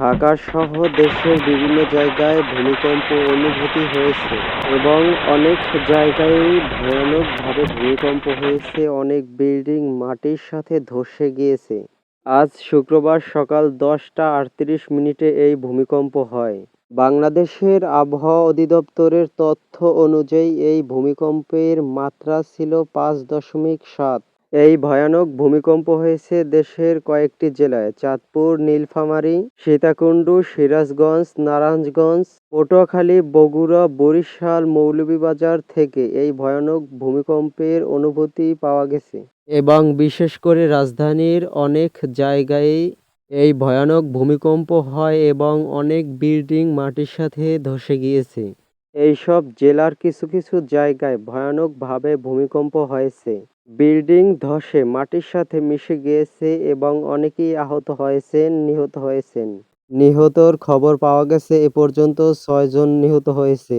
ঢাকা সহ দেশের বিভিন্ন জায়গায় ভূমিকম্প অনুভূতি হয়েছে এবং অনেক জায়গায় ভয়ানকভাবে ভূমিকম্প হয়েছে। অনেক বিল্ডিং মাটির সাথে ধসে গিয়েছে। আজ শুক্রবার সকাল দশটা আটত্রিশ মিনিটে এই ভূমিকম্প হয়। বাংলাদেশের আবহাওয়া অধিদপ্তরের তথ্য অনুযায়ী এই ভূমিকম্পের মাত্রা ছিল পাঁচ দশমিক সাত। এই ভয়ানক ভূমিকম্প হয়েছে দেশের কয়েকটি জেলায়, চাঁদপুর, নীলফামারী, সীতাকুণ্ড, সিরাজগঞ্জ, নারায়ণগঞ্জ, পটুয়াখালী, বগুড়া, বরিশাল, মৌলভীবাজার থেকে এই ভয়ানক ভূমিকম্পের অনুভূতি পাওয়া গেছে। এবং বিশেষ করে রাজধানীর অনেক জায়গায় এই ভয়ানক ভূমিকম্প হয় এবং অনেক বিল্ডিং মাটির সাথে ধসে গিয়েছে। এইসব জেলার কিছু কিছু জায়গায় ভয়ানকভাবে ভূমিকম্প হয়েছে। বিল্ডিং ধসে মাটির সাথে মিশে গিয়েছে এবং অনেকেই আহত হয়েছেন, নিহত হয়েছেন। নিহতর খবর পাওয়া গেছে, এ পর্যন্ত ছয়জন নিহত হয়েছে।